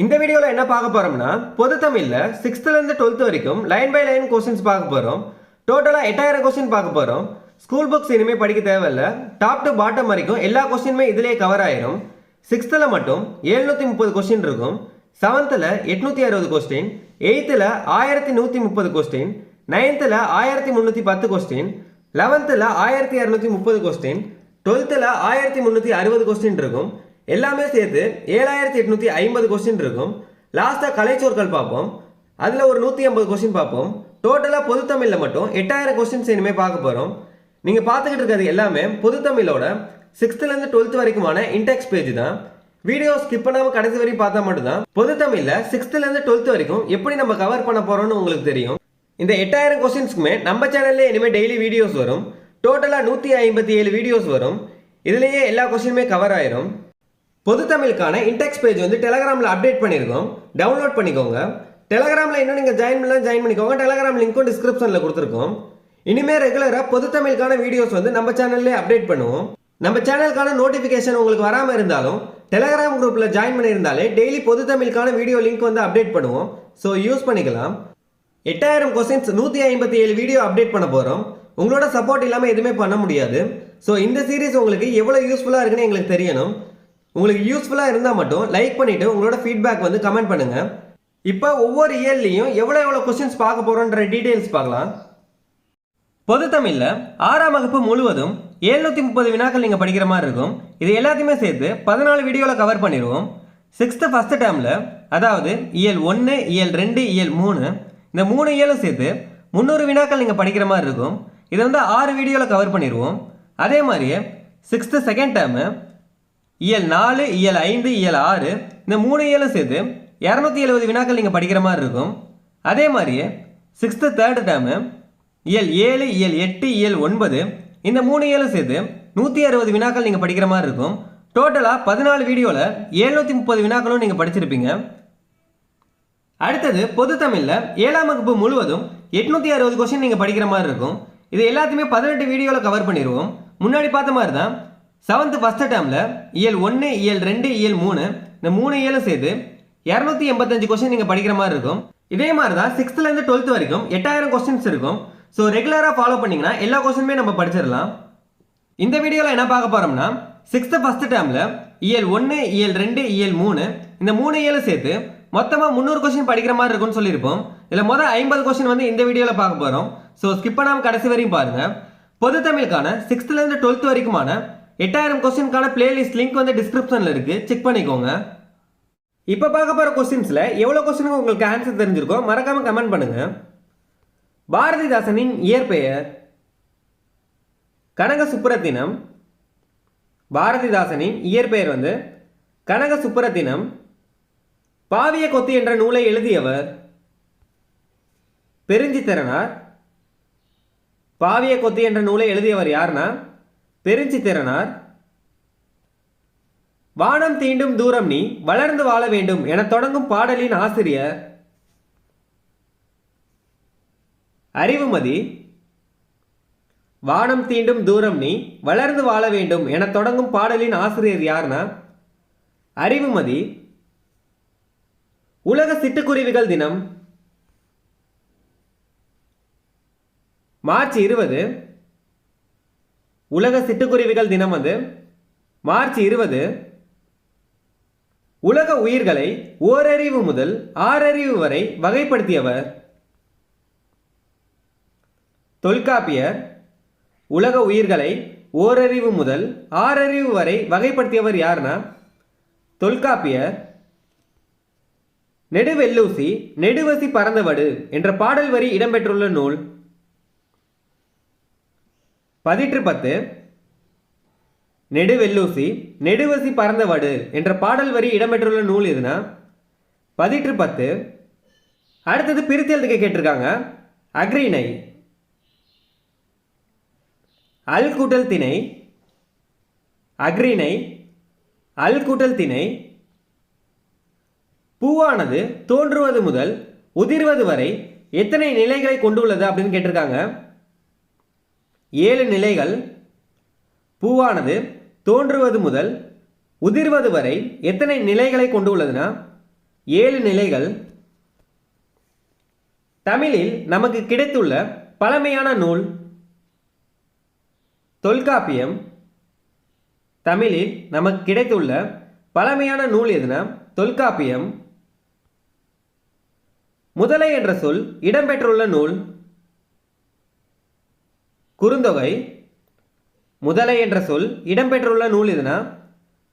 இந்த வீடியோவில் என்ன பார்க்க போகிறோம்னா பொது தமிழில் சிக்ஸ்த்துலேருந்து டுவெல்த் வரைக்கும் லைன் பை லைன் கொஸ்டின்ஸ் பார்க்க போகிறோம் டோட்டலாக எட்டாயிரம் கொஸ்டின் பார்க்க போகிறோம் ஸ்கூல் புக்ஸ் இனிமேல் படிக்க தேவையில்ல. டாப் டு பாட்டம் வரைக்கும் எல்லா கொஸ்டினுமே இதிலே கவர் ஆயிரும். சிக்ஸ்த்தில் மட்டும் எழுநூற்றி முப்பது கொஸ்டின் இருக்கும். செவன்த்தில் எட்நூற்றி அறுபது கொஸ்டின் எயித்தில் ஆயிரத்தி நூற்றி முப்பது கொஸ்டின் நைன்த்தில் ஆயிரத்தி முந்நூற்றி பத்து கொஸ்டின் லெவன்த்தில் ஆயிரத்தி இரநூத்தி முப்பது கொஸ்டின் டுவெல்த்தில் ஆயிரத்தி முந்நூற்றி அறுபது கொஸ்டின் இருக்கும். எல்லாமே சேர்த்து ஏழாயிரத்தி எட்நூற்றி ஐம்பது கொஸ்டின் இருக்கும். லாஸ்ட்டாக கலைச்சொற்கள் பார்ப்போம். அதில் ஒரு நூற்றி ஐம்பது கொஸ்டின் பார்ப்போம். டோட்டலாக பொதுத்தமிழில் மட்டும் எட்டாயிரம் கொஸ்டின்ஸ் இனிமேல் பார்க்க போகிறோம் நீங்கள் பார்த்துக்கிட்டு இருக்கிறது எல்லாமே பொதுத்தமிழோட சிக்ஸ்த்துலேருந்து டுவெல்த் வரைக்குமான இன்டெக்ஸ் பேஜ் தான். வீடியோ ஸ்கிப் பண்ணாமல் கடைசி வரைக்கும் பார்த்தா மட்டும்தான். பொதுத்தமிழில் சிக்ஸ்த்துலேருந்து டுவெல்த் வரைக்கும் எப்படி நம்ம கவர் பண்ண போகிறோம்னு உங்களுக்கு தெரியும். இந்த எட்டாயிரம் கொஸ்டின்ஸ்க்குமே நம்ம சேனல்லே இனிமேல் டெய்லி வீடியோஸ் வரும். டோட்டலாக நூற்றி ஐம்பத்தி ஏழு வீடியோஸ் வரும். இதுலேயே எல்லா கொஸ்டினுமே கவர் ஆயிரும். பொது தமிழுக்கான இன்டெக்ஸ் பேஜ் வந்து டெலகிராமில் அப்டேட் பண்ணியிருக்கோம் டவுன்லோட் பண்ணிக்கோங்க. டெலகிராமில் இன்னும் நீங்கள் ஜாயின் பண்ணலாம் ஜாயின் பண்ணிக்கோங்க. டெலகிராம் லிங்க்கும் டிஸ்கிரிப்ஷனில் கொடுத்துருக்கோம். இனிமேல் ரெகுலராக பொது தமிழுக்கான வீடியோஸ் வந்து நம்ம சேனல்லே அப்டேட் பண்ணுவோம். நம்ம சேனலுக்கான நோட்டிஃபிகேஷன் உங்களுக்கு வராமல் இருந்தாலும் டெலகிராம் குரூப்பில் ஜாயின் பண்ணியிருந்தாலே டெய்லி பொது தமிழுக்கான வீடியோ லிங்க் வந்து அப்டேட் பண்ணுவோம். ஸோ யூஸ் பண்ணிக்கலாம். எட்டாயிரம் கொஸ்டின்ஸ் நூற்றி ஐம்பத்தி ஏழு வீடியோ அப்டேட் பண்ண போகிறோம் உங்களோட சப்போர்ட் இல்லாமல் எதுவுமே பண்ண முடியாது. ஸோ இந்த சீரிஸ் உங்களுக்கு எவ்வளோ யூஸ்ஃபுல்லாக இருக்குன்னு எங்களுக்கு தெரியணும். உங்களுக்கு யூஸ்ஃபுல்லாக இருந்தால் மட்டும் லைக் பண்ணிவிட்டு உங்களோட ஃபீட்பேக் வந்து கமெண்ட் பண்ணுங்கள் இப்போ ஒவ்வொரு இயர்லேயும் எவ்வளோ எவ்வளோ கொஸ்டின்ஸ் பார்க்க போகிறோன்ற டீட்டெயில்ஸ் பார்க்கலாம். பொது தமிழில் ஆறாம் வகுப்பு முழுவதும் எழுநூற்றி முப்பது வினாக்கள் நீங்கள் படிக்கிற மாதிரி இருக்கும். இது எல்லாத்தையுமே சேர்த்து பதினாலு வீடியோவில் கவர் பண்ணிடுவோம் சிக்ஸ்த்து ஃபஸ்ட்டு டேர்மில் அதாவது இயல் ஒன்று இயல் ரெண்டு இயல் மூணு இந்த மூணு இயலும் சேர்த்து முந்நூறு வினாக்கள் நீங்கள் படிக்கிற மாதிரி இருக்கும். இதை வந்து ஆறு வீடியோவில் கவர் பண்ணிடுவோம் அதே மாதிரியே சிக்ஸ்த்து செகண்ட் டேர்மு இயல் நாலு இயல் ஐந்து இயல் ஆறு இந்த மூணு இயலும் சேர்த்து இரநூத்தி எழுபது வினாக்கள் நீங்கள் படிக்கிற மாதிரி இருக்கும். அதே மாதிரியே சிக்ஸ்த்து தேர்டு டேர்மு இயல் ஏழு இயல் எட்டு இயல் ஒன்பது இந்த மூணு இயலும் சேர்த்து நூற்றி அறுபது வினாக்கள் நீங்கள் படிக்கிற மாதிரி இருக்கும். டோட்டலாக பதினாலு வீடியோவில் எழுநூற்றி முப்பது வினாக்களும் நீங்கள் படிச்சிருப்பீங்க. அடுத்தது பொது தமிழில் ஏழாம் வகுப்பு முழுவதும் எட்நூற்றி அறுபது கொஸ்டின் நீங்கள் படிக்கிற மாதிரி இருக்கும். இது எல்லாத்தையுமே பதினெட்டு வீடியோவில் கவர் பண்ணிடுவோம் முன்னாடி பார்த்த மாதிரி தான் செவன்த்து ஃபஸ்ட்டு டேர்மில் இயல் ஒன்று இயல் ரெண்டு இயல் மூணு இந்த மூணு இயலும் சேர்த்து இரநூத்தி எண்பத்தஞ்சு கொஸ்டின் நீங்கள் படிக்கிற மாதிரி இருக்கும். இதே மாதிரி தான் சிக்ஸ்த்துலேருந்து டுவெல்த் வரைக்கும் எட்டாயிரம் கொஸ்டின்ஸ் இருக்கும். ஸோ ரெகுலராக ஃபாலோ பண்ணிங்கன்னா எல்லா கொஸ்டினுமே நம்ம படிச்சிடலாம். இந்த வீடியோவில் என்ன பார்க்க போகிறோம்னா சிக்ஸ்த்து ஃபஸ்ட்டு டேர்மில் இயல் ஒன்று இயல் ரெண்டு இயல் மூணு இந்த மூணு இயலும் சேர்த்து மொத்தமாக முந்நூறு கொஸ்டின் படிக்கிற மாதிரி இருக்கும்னு சொல்லியிருப்போம். இதில் மொதல் ஐம்பது கொஸ்டின் வந்து இந்த வீடியோவில் பார்க்க போகிறோம் ஸோ ஸ்கிப் பண்ணாமல் கடைசி வரையும் பாருங்கள் பொது தமிழுக்கான சிக்ஸ்த்துலேருந்து டுவெல்த் வரைக்குமான எட்டாயிரம் கொஸ்டினுக்கான பிளேலிஸ்ட் லிங்க் வந்து டிஸ்கிரிப்ஷனில் இருக்குது செக் பண்ணிக்கோங்க. இப்போ பார்க்க போகிற கொஸ்டின்ஸில் எவ்வளோ கொஸ்டினுக்கு உங்களுக்கு ஆன்சர் தெரிஞ்சிருக்கோ மறக்காமல் கமெண்ட் பண்ணுங்கள் பாரதிதாசனின் இயற்பெயர் கனக சுப்புரத்தினம் பாரதிதாசனின் இயற்பெயர் வந்து கனக சுப்புரத்தினம் பாவிய கொத்து என்ற நூலை எழுதியவர் பெருஞ்சித்திரனார். பாவிய கொத்து என்ற நூலை எழுதியவர் பெருஞ்சி திறனார். வானம் தீண்டும் தூரம் நீ வளர்ந்து வாழ வேண்டும் என தொடங்கும் பாடலின் ஆசிரியர் அறிவுமதி. வானம் தீண்டும் தூரம் நீ வளர்ந்து வாழ வேண்டும் என தொடங்கும் பாடலின் ஆசிரியர் யார்னா? அறிவுமதி. உலக சிட்டுக்குருவிகள் தினம். மார்ச் இருபது. உலக சிட்டுக்குருவிகள் தினம் வந்து மார்ச் இருபது. உலக உயிர்களை ஓரறிவு முதல் ஆறறிவு வரை வகைப்படுத்தியவர் தொல்காப்பியர். உலக உயிர்களை ஓரறிவு முதல் ஆறறிவு வரை வகைப்படுத்தியவர் யாருன்னா தொல்காப்பியர். நெடுவெல்லூசி நெடுவசி பறந்தவடு என்ற பாடல் வரி இடம்பெற்றுள்ள நூல் பதிற்று பத்து. நெடுவெல்லூசி நெடுவசி பறந்தவடு என்ற பாடல் வரி இடம்பெற்றுள்ள நூல் எதுனா? பதிற்று பத்து. அடுத்தது பிரித்து எழுதுக்க கேட்டிருக்காங்க. அக்ரிணை அல் கூட்டல் திணை. அக்ரிணை அல் கூட்டல் திணை. பூவானது தோன்றுவது முதல் உதிர்வது வரை எத்தனை நிலைகளை கொண்டுள்ளது அப்படின்னு கேட்டிருக்காங்க. ஏழு நிலைகள். பூவானது தோன்றுவது முதல் உதிர்வது வரை எத்தனை நிலைகளை கொண்டுள்ளதுன்னா? ஏழு நிலைகள். தமிழில் நமக்கு கிடைத்துள்ள பழமையான நூல் தொல்காப்பியம். தமிழில் நமக்கு கிடைத்துள்ள பழமையான நூல் எதுனா தொல்காப்பியம். முதலை என்ற சொல் இடம்பெற்றுள்ள நூல் குறுந்தொகை முதலை என்ற சொல் இடம்பெற்றுள்ள நூல் எதுனா?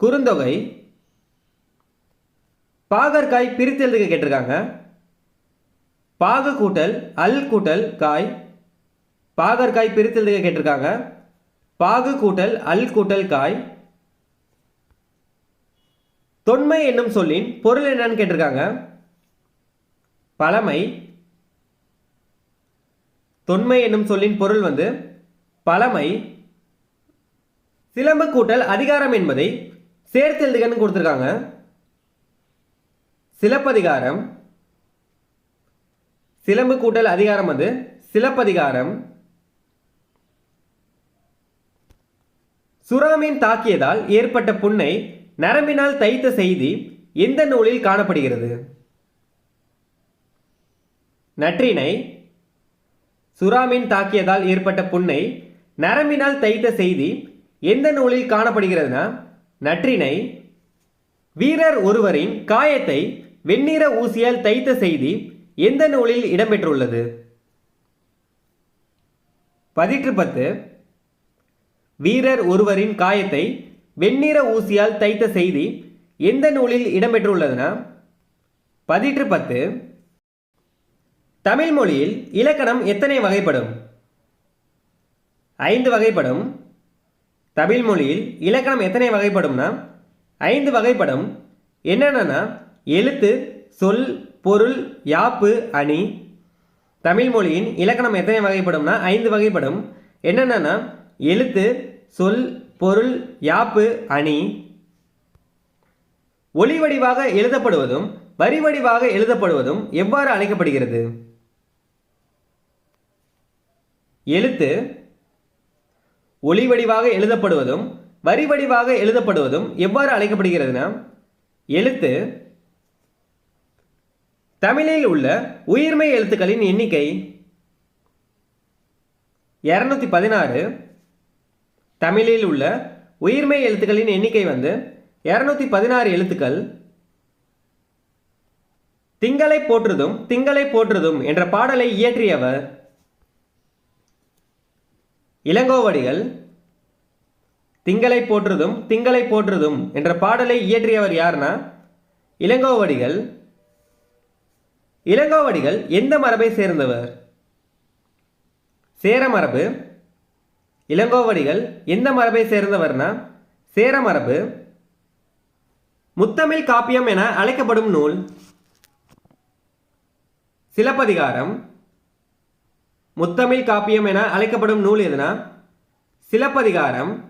குறுந்தொகை பாகற்காய் பிரித்து எழுதுக கேட்டிருக்காங்க. பாகு கூட்டல் அல் கூட்டல் காய் பாகற்காய் பிரித்து எழுதுக கேட்டிருக்காங்க. பாகு கூட்டல் அல் கூட்டல் காய். தொன்மை என்னும் சொல்லின் பொருள் என்னன்னு கேட்டிருக்காங்க. பழமை. தொன்மை என்னும் சொல்லின் பொருள் வந்து பழமை சிலம்பு கூட்டல் அதிகாரம் என்பதை சேர்த்து எழுதுகன்னு கொடுத்துருக்காங்க. சிலப்பதிகாரம் சிலம்பு கூட்டல் அதிகாரம் வந்து சிலப்பதிகாரம். சுறாமீன் தாக்கியதால் ஏற்பட்ட புண்ணை நரம்பினால் தைத்த செய்தி எந்த நூலில் காணப்படுகிறது? நற்றினை சுறாமீன் தாக்கியதால் ஏற்பட்ட புண்ணை நரம்பினால் தைத்த செய்தி எந்த நூலில் காணப்படுகிறதுனா? நற்றினை வீரர் ஒருவரின் காயத்தை வெண்ணிற ஊசியால் தைத்த செய்தி எந்த நூலில் இடம்பெற்றுள்ளது? பதிற்று பத்து. வீரர் ஒருவரின் காயத்தை வெண்ணிற ஊசியால் தைத்த செய்தி எந்த நூலில் இடம்பெற்றுள்ளதுனா? பதிற்று பத்து. தமிழ் மொழியில் இலக்கணம் எத்தனை வகைப்படும்? ஐந்து வகைப்படும். தமிழ் மொழியில் இலக்கணம் எத்தனை வகைப்படும்னா ஐந்து வகைப்படும். என்னென்னா எழுத்து சொல் பொருள் யாப்பு அணி. தமிழ் மொழியின் இலக்கணம் எத்தனை வகைப்படும்னா ஐந்து வகைப்படும். என்னென்னா எழுத்து சொல் பொருள் யாப்பு அணி. ஒளி வடிவாக எழுதப்படுவதும் வரி வடிவாக எழுதப்படுவதும் எவ்வாறு அழைக்கப்படுகிறது? எழுத்து ஒளி வடிவாக எழுதப்படுவதும் வரி வடிவாக எழுதப்படுவதும் எவ்வாறு அழைக்கப்படுகிறதுனா எழுத்து தமிழில் உள்ள உயிர்மை எழுத்துக்களின் எண்ணிக்கை இரநூத்தி பதினாறு தமிழில் உள்ள உயிர்மை எழுத்துக்களின் எண்ணிக்கை வந்து இரநூத்தி பதினாறு எழுத்துக்கள். திங்களை போற்றுதும் திங்களை போற்றுதும் என்ற பாடலை இயற்றியவர் இளங்கோவடிகள் திங்களை போற்றுதும் திங்களை போற்றுதும் என்ற பாடலை இயற்றியவர் யார்னா? இளங்கோவடிகள். இளங்கோவடிகள் எந்த மரபை சேர்ந்தவர்? சேர மரபு. இளங்கோவடிகள் எந்த மரபை சேர்ந்தவர்னா? சேர மரபு. முத்தமிழ் காப்பியம் என அழைக்கப்படும் நூல். சிலப்பதிகாரம். முத்தமிழ் காப்பியம் என அழைக்கப்படும் நூல் எதுனா? சிலப்பதிகாரம்.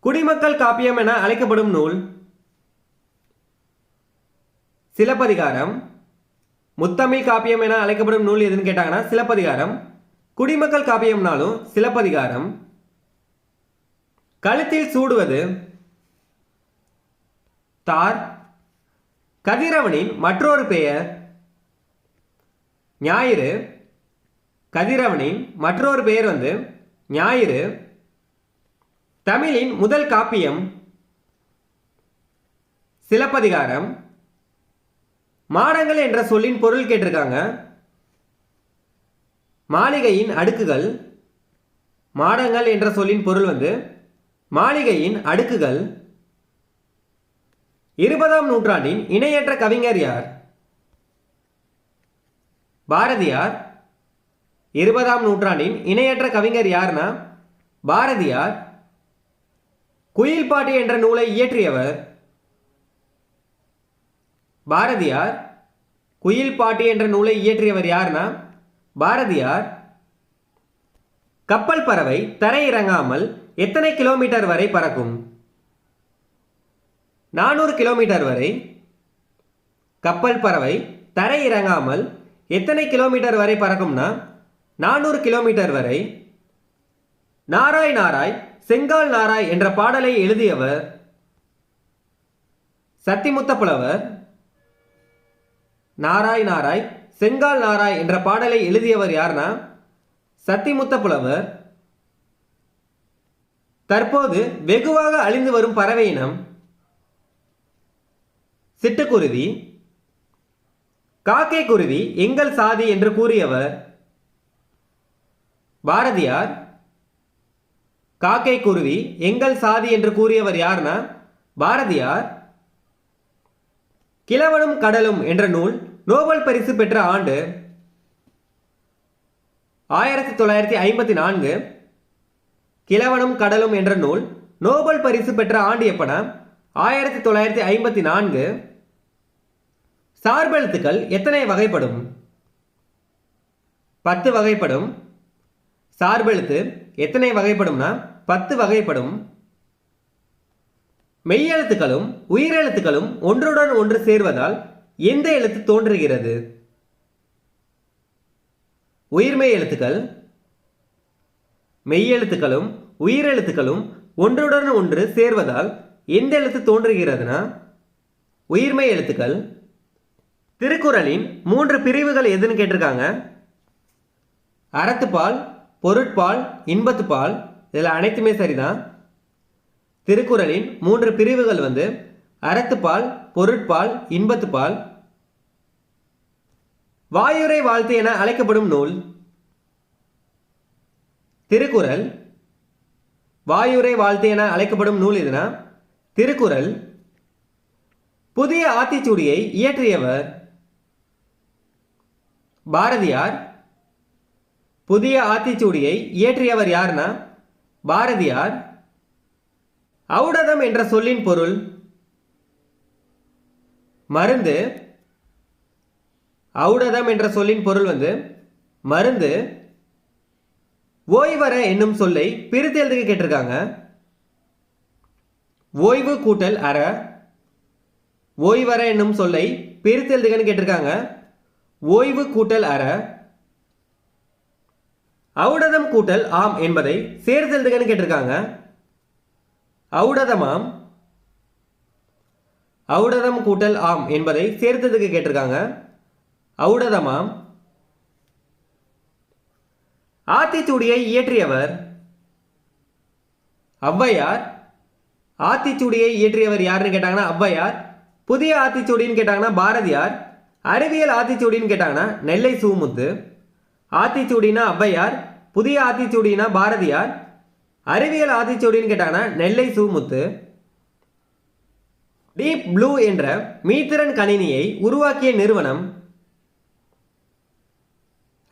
குடிமக்கள் காப்பியம் என அழைக்கப்படும் நூல். சிலப்பதிகாரம். முத்தமிழ் காப்பியம் என அழைக்கப்படும் நூல் எதுன்னு கேட்டாங்கன்னா சிலப்பதிகாரம். குடிமக்கள் காப்பியம்னாலும் சிலப்பதிகாரம். கழுத்தில் சூடுவது. தார். கதிரவனின் மற்றொரு பெயர். ஞாயிறு. கதிரவனின் மற்றொரு பெயர் வந்து ஞாயிறு. தமிழின் முதல் காப்பியம் சிலப்பதிகாரம். மாடங்கள் என்ற சொல்லின் பொருள் கேட்டிருக்காங்க. மாளிகையின் அடுக்குகள். மாடங்கள் என்ற சொல்லின் பொருள் வந்து மாளிகையின் அடுக்குகள். இருபதாம் நூற்றாண்டின் இணையற்ற கவிஞர் யார்? பாரதியார் இருபதாம் நூற்றாண்டின் இணையற்ற கவிஞர் யார்னா? பாரதியார். குயில் பாட்டு என்ற நூலை இயற்றியவர். பாரதியார். குயில் பாட்டு என்ற நூலை இயற்றியவர் யார்னா? பாரதியார். கப்பல் பறவை தரையிறங்காமல் எத்தனை கிலோமீட்டர் வரை பறக்கும்? நானூறு கிலோமீட்டர் வரை. கப்பல் பறவை தரையிறங்காமல் எத்தனை கிலோமீட்டர் வரை பறக்கும்னா? நானூறு கிலோமீட்டர் வரை நாராய் நாராய் செங்கால் நாராய் என்ற பாடலை எழுதியவர் சத்திமுத்த புலவர் நாராய் நாராய் செங்கால் நாராய் என்ற பாடலை எழுதியவர் யார்னா சத்திமுத்த புலவர் தற்போது வெகுவாக அழிந்து வரும் பறவை இனம் சிட்டுக்குருவி காக்கை குருவி எங்கள் சாதி என்று கூறியவர். பாரதியார் காக்கை குருவி எங்கள் சாதி என்று கூறியவர் யார்னா பாரதியார். கிழவனும் கடலும் என்ற நூல் நோபல் பரிசு பெற்ற ஆண்டு ஆயிரத்தி தொள்ளாயிரத்தி ஐம்பத்தி நான்கு. கிழவனும் கடலும் என்ற நூல் நோபல் பரிசு பெற்ற ஆண்டு எப்பனா ஆயிரத்தி தொள்ளாயிரத்தி ஐம்பத்தி நான்கு. சார்பெழுத்துக்கள் எத்தனை வகைப்படும்? பத்து வகைப்படும். சார்பெழுத்து எத்தனை வகைப்படும்னா பத்து வகைப்படும். மெய்யெழுத்துக்களும் உயிரெழுத்துக்களும் ஒன்றுடன் ஒன்று சேர்வதால் எந்த எழுத்து தோன்றுகிறது? உயிர்மெய் எழுத்துக்கள் மெய்யெழுத்துக்களும் உயிரெழுத்துக்களும் ஒன்றுடன் ஒன்று சேர்வதால் எந்த எழுத்து தோன்றுகிறதுனா? உயிர்மெய் எழுத்துக்கள் திருக்குறளின் மூன்று பிரிவுகள் எதுன்னு கேட்டிருக்காங்க. அறத்துப்பால் பொருட்பால் இன்பத்துப்பால் இதில் அனைத்துமே சரிதான். திருக்குறளின் மூன்று பிரிவுகள் வந்து அறத்துப்பால் பொருட்பால் இன்பத்துப்பால். வாயுரை வாழ்த்து என அழைக்கப்படும் நூல். திருக்குறள் வாயுரை வாழ்த்து என அழைக்கப்படும் நூல் எதுனா? திருக்குறள் புதிய ஆத்திச்சூடியை இயற்றியவர் பாரதியார் புதிய ஆத்திச்சூடியை இயற்றியவர் யாருன்னா பாரதியார். ஔடதம் என்ற சொல்லின் பொருள். மருந்து. ஔடதம் என்ற சொல்லின் பொருள் வந்து மருந்து. ஓய்வர என்னும் சொல்லை பிரித்து எழுதுக கேட்டிருக்காங்க. ஓய்வு கூட்டல் அற. ஓய்வர என்னும் சொல்லை பிரித்து எழுதுகன்னு கேட்டிருக்காங்க. ஓய்வு கூட்டல் அற. அவுடதம் கூட்டல் ஆம் என்பதை சேர்த்து எழுதுகன்னு கேட்டிருக்காங்க. அவுடதமாம். அவுடதம் கூட்டல் ஆம் என்பதை சேர்த்ததுக்கு கேட்டிருக்காங்க. அவுடதமாம். ஆத்திச்சூடியை இயற்றியவர் ஔவையார். ஆத்திச்சூடியை இயற்றியவர் யாருன்னு கேட்டாங்கன்னா ஔவையார். புதிய ஆத்திச்சூடின்னு கேட்டாங்கன்னா பாரதியார். அறிவியல் ஆத்திச்சூடின்னு கேட்டாங்கன்னா நெல்லை சூமுத்து. ஆத்திச்சூடினா ஔவையார் புதிய ஆத்திச்சூடினா பாரதியார். அறிவியல் ஆத்திச்சூடின்னு கேட்டாங்கன்னா நெல்லை சூமுத்து. டீப் ப்ளூ என்ற மீத்திறன் கணினியை உருவாக்கிய நிறுவனம்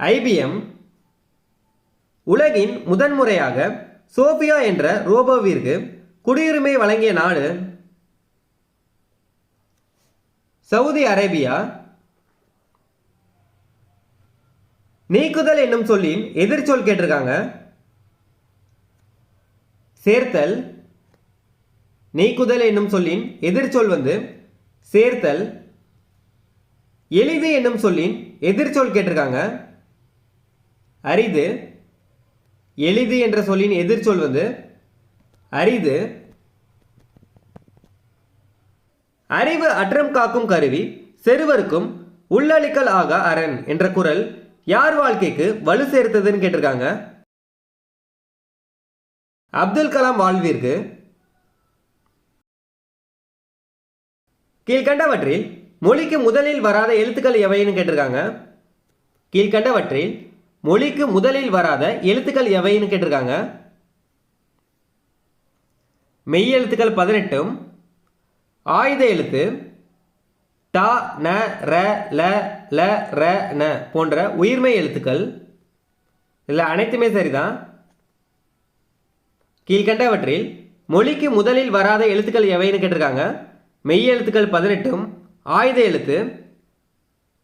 ஐபிஎம் உலகின் முதன்முறையாக சோபியா என்ற ரோபோவிற்கு குடியுரிமை வழங்கிய நாடு சவுதி அரேபியா. நீக்குதல் என்னும் சொல்லின் எதிர்ச்சொல் கேட்டிருக்காங்க. சேர்த்தல் நீக்குதல் என்னும் சொல்லின் எதிர்ச்சொல் வந்து சேர்த்தல் எளிது என்னும் சொல்லின் எதிர்ச்சொல் கேட்டிருக்காங்க. அரிது எளிது என்ற சொல்லின் எதிர்ச்சொல் வந்து அரிது. அறிவு அற்றம் காக்கும் கருவி செருவருக்கும் உள்ளளிக்கல் ஆக அரண் என்ற குரல் யார் வாழ்க்கைக்கு வலு சேர்த்ததுன்னு கேட்டிருக்காங்க? அப்துல் கலாம் வாழ்விற்கு கீழ்கண்டவற்றில் மொழிக்கு முதலில் வராத எழுத்துக்கள் எவைன்னு கேட்டிருக்காங்க? கீழ்கண்டவற்றில் மொழிக்கு முதலில் வராத எழுத்துக்கள் எவைன்னு கேட்டிருக்காங்க? மெய் எழுத்துக்கள் பதினெட்டும் ஆயுத எழுத்து டா ந ர ல ல ர ந போன்ற உயிர்மெய் எழுத்துக்கள் இதில் அனைத்துமே சரிதான் கீழ்கண்டவற்றில் மொழிக்கு முதலில் வராத எழுத்துக்கள் எவைன்னு கேட்டிருக்காங்க. மெய் எழுத்துக்கள் பதினெட்டும் ஆயுத எழுத்து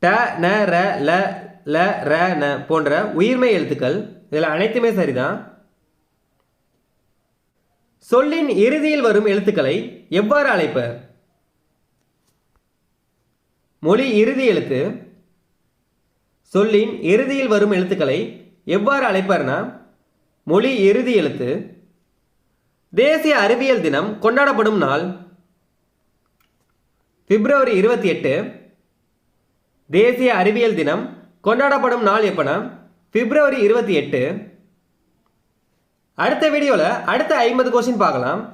ட ந ர ல ல ர ந போன்ற உயிர்மெய் எழுத்துக்கள். இதில் அனைத்துமே சரிதான் சொல்லின் இறுதியில் வரும் எழுத்துக்களை எவ்வாறு அழைப்பர்? மொழி இறுதி எழுத்து. சொல்லின் இறுதியில் வரும் எழுத்துக்களை எவ்வாறு அழைப்பார்னா மொழி இறுதி எழுத்து. தேசிய அறிவியல் தினம் கொண்டாடப்படும் நாள். பிப்ரவரி இருபத்தி எட்டு. தேசிய அறிவியல் தினம் கொண்டாடப்படும் நாள் எப்போனா பிப்ரவரி இருபத்தி எட்டு. அடுத்த வீடியோவில் அடுத்த ஐம்பது கொஸ்டின் பார்க்கலாம்.